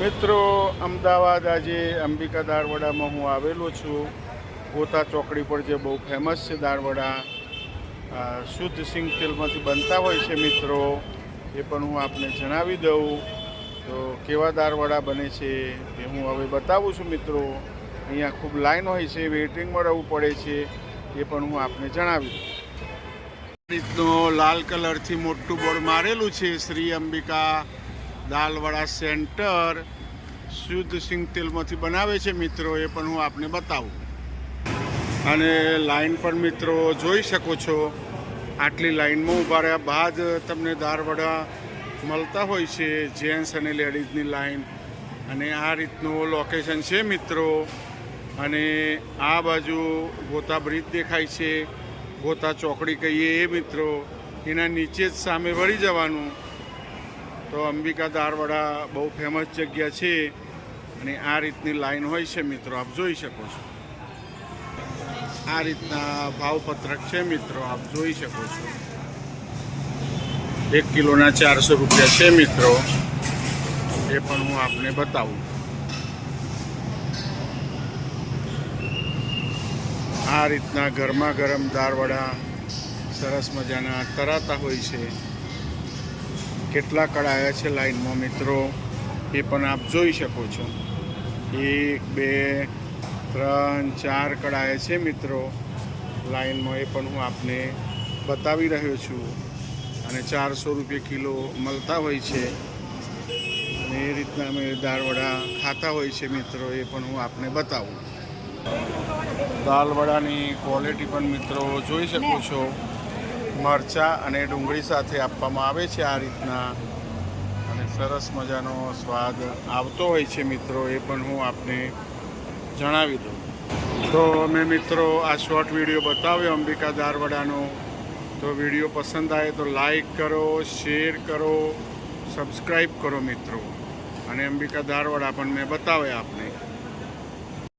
મિત્રો, અમદાવાદ આજે અંબિકા દાળવડામાં હું આવેલો છું. ગોતા ચોકડી પર જે બહુ ફેમસ છે દાળવડા શુદ્ધ સિંગ તેલમાંથી બનતા હોય છે મિત્રો, એ પણ હું આપને જણાવી દઉં. તો કેવા દાળવડા બને છે એ હું હવે બતાવું છું મિત્રો. અહીંયા ખૂબ લાઈન હોય છે, વેઇટિંગમાં રહેવું પડે છે, એ પણ હું આપને જણાવી દઉં. રીતનો લાલ કલરથી મોટું બોર્ડ મારેલું છે શ્રી અંબિકા. દાલવડા સેન્ટર શુદ્ધ સિંગ તેલમાંથી બનાવે છે મિત્રો, એ પણ હું આપને બતાવું. અને લાઈન પણ મિત્રો જોઈ શકો છો, આટલી લાઈનમાં ઊભા રહ્યા. બાદ તમને દાળવડા મળતા હોય છે, જેન્ટ્સ અને લેડીઝની લાઈન. અને આ રીતનું લોકેશન છે મિત્રો. અને આ બાજુ ગોતા બ્રિજ દેખાય છે, ગોતા ચોકડી કહીએ એ મિત્રો. એના નીચે જ સામે વળી જવાનું. તો અંબિકા દાળવડા બહુ ફેમસ જગ્યા છે અને આ રીતની લાઈન હોય છે મિત્રો, આપ જોઈ શકો છો. આ રીતના ભાવપત્રક છે મિત્રો, આપ જોઈ શકો છો. એક કિલોના ચારસો રૂપિયા છે મિત્રો, એ પણ હું આપને બતાવું. આ રીતના ગરમા ગરમ દાળવડા સરસ મજાના તરાતા હોય છે. કેટલા કડાયા છે લાઈનમાં મિત્રો. એ પણ આપ જોઈ શકો છો. એક, બે, ત્રણ, ચાર કડાયા છે મિત્રો. લાઈનમાં એ પણ હું આપને બતાવી રહ્યો છું. અને ચારસો રૂપિયા કિલો મળતા હોય છે. અને એ રીતના અમે દાળવડા ખાતા હોય છે મિત્રો, એ પણ હું આપને બતાવું. દાળવડાની ક્વોલિટી પણ મિત્રો જોઈ શકો છો. મરચાં અને ડુંગળી સાથે આપવામાં આવે છે આ રીતના. અને સરસ મજાનો સ્વાદ આવતો હોય છે મિત્રો, એ પણ હું આપને જણાવી દઉં. તો અમે મિત્રો આ શોર્ટ વીડિયો બતાવ્યો અંબિકા દારવડાનો તો વીડિયો પસંદ આવે તો લાઈક કરો શેર કરો સબસ્ક્રાઈબ કરો મિત્રો. અને અંબિકા દારવડા પણ મેં બતાવ્યા આપને.